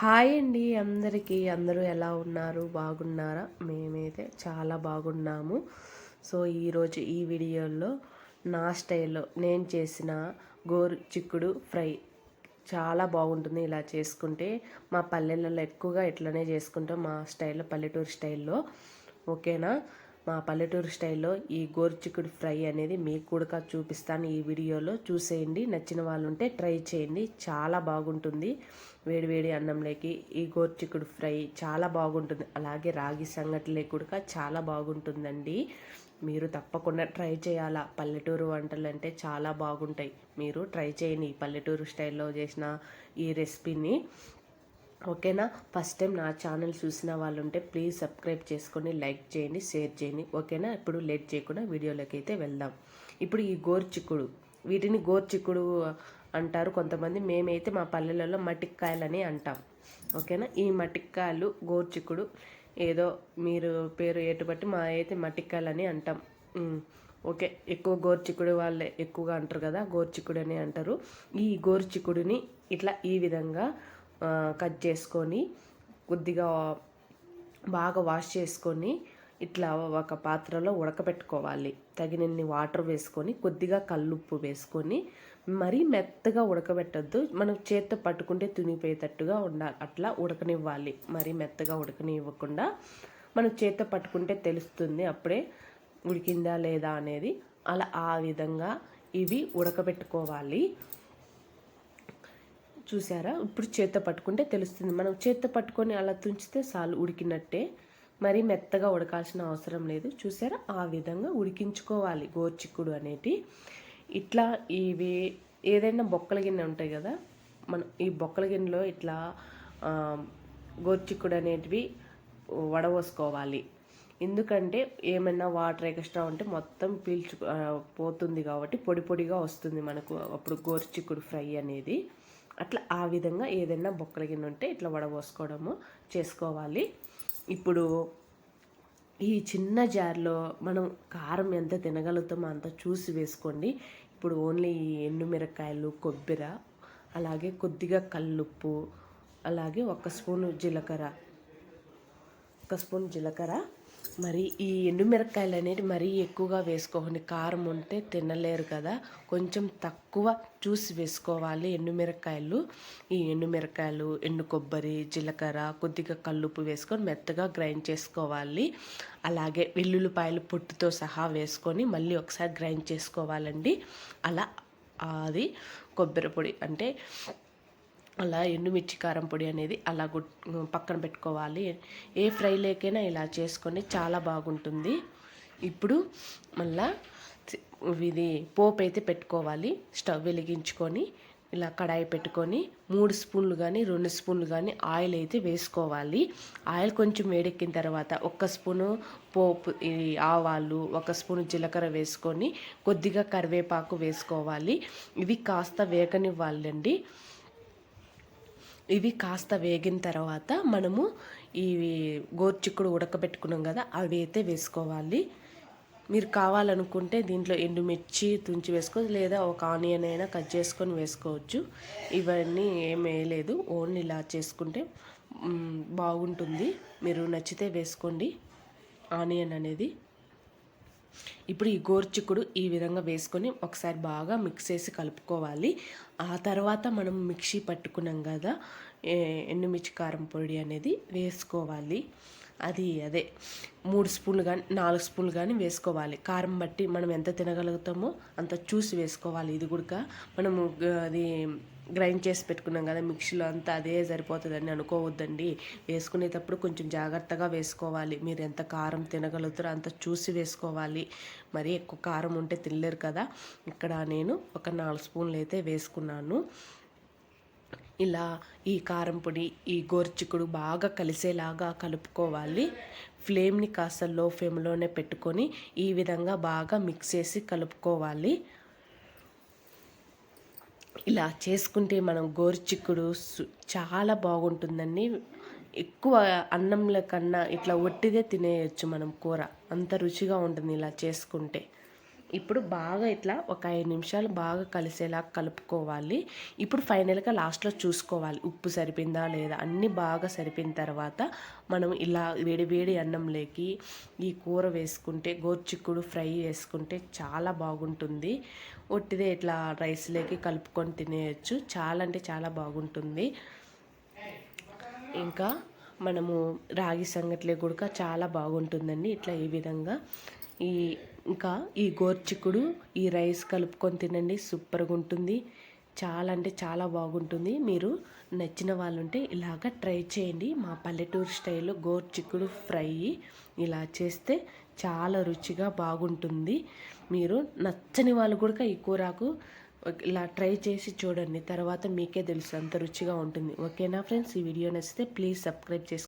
Hi అండి అందరికీ. అందరూ ఎలా ఉన్నారు? బాగున్నారా? మేమైతే చాలా బాగున్నాము. సో ఈరోజు ఈ వీడియోలో నా స్టైల్లో నేను చేసిన గోరు చిక్కుడు ఫ్రై చాలా బాగుంటుంది ఇలా చేసుకుంటే. మా పల్లెలలో ఎక్కువగా ఇట్లనే చేసుకుంటాం మా స్టైల్లో పల్లెటూరు స్టైల్లో. ఓకేనా? మా పల్లెటూరు స్టైల్లో ఈ గోరుచిక్కుడు ఫ్రై అనేది మీకు కూడా చూపిస్తాను ఈ వీడియోలో. చూసేయండి నచ్చిన వాళ్ళు ఉంటే ట్రై చేయండి. చాలా బాగుంటుంది. వేడివేడి అన్నంలోకి ఈ గోరుచిక్కుడు ఫ్రై చాలా బాగుంటుంది. అలాగే రాగి సంగటి కూడా చాలా బాగుంటుందండి. మీరు తప్పకుండా ట్రై చేయాలా? పల్లెటూరు వంటలు అంటే చాలా బాగుంటాయి. మీరు ట్రై చేయండి పల్లెటూరు స్టైల్లో చేసిన ఈ రెసిపీని. ఓకేనా? ఫస్ట్ టైం నా ఛానల్ చూసిన వాళ్ళు ఉంటే ప్లీజ్ సబ్స్క్రైబ్ చేసుకొని లైక్ చేయండి షేర్ చేయండి. ఓకేనా? ఇప్పుడు లేట్ చేయకుండా వీడియోలోకి అయితే వెళ్దాం. ఇప్పుడు ఈ గోర్చిక్కుడు. వీటిని గోర్చిక్కుడు అంటారు కొంతమంది. మేమైతే మా పల్లెలలో మటిక్కాయలని అంటాం. ఓకేనా? ఈ మటిక్కాయలు గోర్చిక్కుడు ఏదో మీరు పేరు ఏటుబట్టి మా అయితే మటిక్కాయలని అంటాం. ఓకే. ఎక్కువ గోర్చిక్కుడు వాళ్ళే ఎక్కువగా అంటారు కదా గోర్చిక్కుడు అని అంటారు. ఈ గోర్చిక్కుడిని ఇట్లా ఈ విధంగా కట్ చేసుకొని కొద్దిగా బాగా వాష్ చేసుకొని ఇట్లా ఒక పాత్రలో ఉడకబెట్టుకోవాలి తగినన్ని వాటర్ వేసుకొని కొద్దిగా కల్లుప్పు వేసుకొని మరీ మెత్తగా ఉడకబెట్టద్దు. మనం చేత్తో పట్టుకుంటే తునిపోయేటట్టుగా ఉండాలి అట్లా ఉడకనివ్వాలి. మరీ మెత్తగా ఉడకనివ్వకుండా మనం చేత్తో పట్టుకుంటే తెలుస్తుంది అప్పుడే ఉడికిందా లేదా అనేది అలా ఆ విధంగా ఇవి ఉడకబెట్టుకోవాలి. చూసారా? ఇప్పుడు చేత్తో పట్టుకుంటే తెలుస్తుంది. మనం చేత్తో పట్టుకొని అలా తుంచితే చాలు ఉడికినట్టే. మరీ మెత్తగా ఉడకాల్సిన అవసరం లేదు. చూసారా? ఆ విధంగా ఉడికించుకోవాలి గోర్చిక్కుడు అనేటి ఇట్లా ఇవి ఏదైనా బొక్కల గిన్నె ఉంటాయి కదా? మనం ఈ బొక్కల గిన్నెలో ఇట్లా గోర్చిక్కుడు అనేటివి వడవోసుకోవాలి ఎందుకంటే ఏమైనా వాటర్ ఎక్స్ట్రా ఉంటే మొత్తం పీల్చు పోతుంది కాబట్టి పొడి పొడిగా వస్తుంది మనకు అప్పుడు గోర్చిక్కుడు ఫ్రై అనేది. అట్లా ఆ విధంగా ఏదైనా బొక్కల గిన్నె ఉంటే ఇట్లా వడబోసుకోవడము చేసుకోవాలి. ఇప్పుడు ఈ చిన్న జార్లో మనం కారం ఎంత తినగలుగుతామో అంత చూసి వేసుకోండి. ఇప్పుడు ఓన్లీ ఈ ఎండుమిరకాయలు కొబ్బరి అలాగే కొద్దిగా కల్లుప్పు అలాగే ఒక స్పూను జీలకర్ర ఒక స్పూన్ జీలకర్ర మరి ఈ ఎండుమిరపకాయలు అనేది మరీ ఎక్కువగా వేసుకోకండి కారం ఉంటే తినలేరు కదా. కొంచెం తక్కువ చూసి వేసుకోవాలి ఎండుమిరపకాయలు. ఈ ఎండుమిరపకాయలు ఎండు కొబ్బరి జీలకర్ర కొద్దిగా కల్లుపు వేసుకొని మెత్తగా గ్రైండ్ చేసుకోవాలి. అలాగే వెల్లుల్లిపాయలు పొట్టుతో సహా వేసుకొని మళ్ళీ ఒకసారి గ్రైండ్ చేసుకోవాలండి. అలా అది కొబ్బరి పొడి అంటే అలా ఎండుమిర్చి కారం పొడి అనేది అలా పక్కన పెట్టుకోవాలి. ఏ ఫ్రై లేకైనా ఇలా చేసుకొని చాలా బాగుంటుంది. ఇప్పుడు మళ్ళా ఇది పోపు అయితే పెట్టుకోవాలి. స్టవ్ వెలిగించుకొని ఇలా కడాయి పెట్టుకొని మూడు స్పూన్లు కానీ రెండు స్పూన్లు కానీ ఆయిల్ అయితే వేసుకోవాలి. ఆయిల్ కొంచెం వేడెక్కిన తర్వాత ఒక స్పూను పోపు ఆవాలు ఒక స్పూను జీలకర్ర వేసుకొని కొద్దిగా కరివేపాకు వేసుకోవాలి. ఇవి కాస్త వేగనివ్వాలండి. ఇవి కాస్త వేగిన తర్వాత మనము ఇవి గోర్చిక్కుడు ఉడకబెట్టుకున్నాం కదా అవి అయితే వేసుకోవాలి. మీరు కావాలనుకుంటే దీంట్లో ఎండుమిర్చి తుంచి వేసుకోవచ్చు లేదా ఒక ఆనియన్ అయినా కట్ చేసుకొని వేసుకోవచ్చు. ఇవన్నీ ఏం వేయలేదు ఓన్లీ ఇలా చేసుకుంటే బాగుంటుంది. మీరు నచ్చితే వేసుకోండి. ఆనియన్ అనేది ఇప్పుడు ఈ గోర్చిక్కుడు ఈ విధంగా వేసుకొని ఒకసారి బాగా మిక్స్ చేసి కలుపుకోవాలి. ఆ తర్వాత మనం మిక్సీ పట్టుకున్నాం కదా ఎండుమిర్చి కారం పొడి అనేది వేసుకోవాలి. అది అదే. మూడు స్పూన్లు కానీ నాలుగు స్పూన్లు కానీ వేసుకోవాలి. కారం బట్టి మనం ఎంత తినగలుగుతామో అంత చూసి వేసుకోవాలి. ఇది కూడా మనము అది గ్రైండ్ చేసి పెట్టుకున్నాం కదా మిక్సీలో అంతా అదే సరిపోతుందని అనుకోవద్దండి. వేసుకునేటప్పుడు కొంచెం జాగ్రత్తగా వేసుకోవాలి. మీరు ఎంత కారం తినగలుగుతారో అంత చూసి వేసుకోవాలి. మరి ఎక్కువ కారం ఉంటే తినలేరు కదా. ఇక్కడ నేను ఒక నాలుగు స్పూన్లు అయితే వేసుకున్నాను. ఇలా ఈ కారం పొడి ఈ గోర్చికుడు బాగా కలిసేలాగా కలుపుకోవాలి. ఫ్లేమ్ని కాస్త లో ఫ్లేమ్లోనే పెట్టుకొని ఈ విధంగా బాగా మిక్స్ చేసి కలుపుకోవాలి. ఇలా చేసుకుంటే మనం గోరుచిక్కుడు చాలా బాగుంటుందండి. ఎక్కువ అన్నంల కన్నా ఇట్లా ఒట్టిదే తినేయచ్చు మనం కూర. అంత రుచిగా ఉంటుంది ఇలా చేసుకుంటే. ఇప్పుడు బాగా ఇట్లా ఒక ఐదు నిమిషాలు బాగా కలిసేలా కలుపుకోవాలి. ఇప్పుడు ఫైనల్గా లాస్ట్లో చూసుకోవాలి. ఉప్పు సరిపోయిందా లేదా అన్నీ బాగా సరిపోయిన తర్వాత మనం ఇలా వేడి వేడి అన్నంలోకి ఈ కూర వేసుకుంటే గోర్చిక్కుడు ఫ్రై వేసుకుంటే చాలా బాగుంటుంది. ఒట్టిదే ఇట్లా రైస్లోకి కలుపుకొని తినేయచ్చు. చాలా అంటే చాలా బాగుంటుంది. ఇంకా మనము రాగి సంగట్లే కూడా చాలా బాగుంటుందండి. ఇట్లా ఈ విధంగా ఈ ఇంకా ఈ గోర్చిక్కుడు ఈ రైస్ కలుపుకొని తినండి. సూపర్గా ఉంటుంది. చాలా అంటే చాలా బాగుంటుంది. మీరు నచ్చిన వాళ్ళు ఉంటే ఇలాగ ట్రై చేయండి. మా పల్లెటూరు స్టైల్లో గోర్చిక్కుడు ఫ్రై ఇలా చేస్తే చాలా రుచిగా బాగుంటుంది. మీరు నచ్చని వాళ్ళు కూడా ఈ కూరకు ఇలా ట్రై చేసి చూడండి. తర్వాత మీకే తెలుసు అంత రుచిగా ఉంటుంది. ఓకేనా ఫ్రెండ్స్? ఈ వీడియో నచ్చితే ప్లీజ్ సబ్స్క్రైబ్ చేసుకోండి.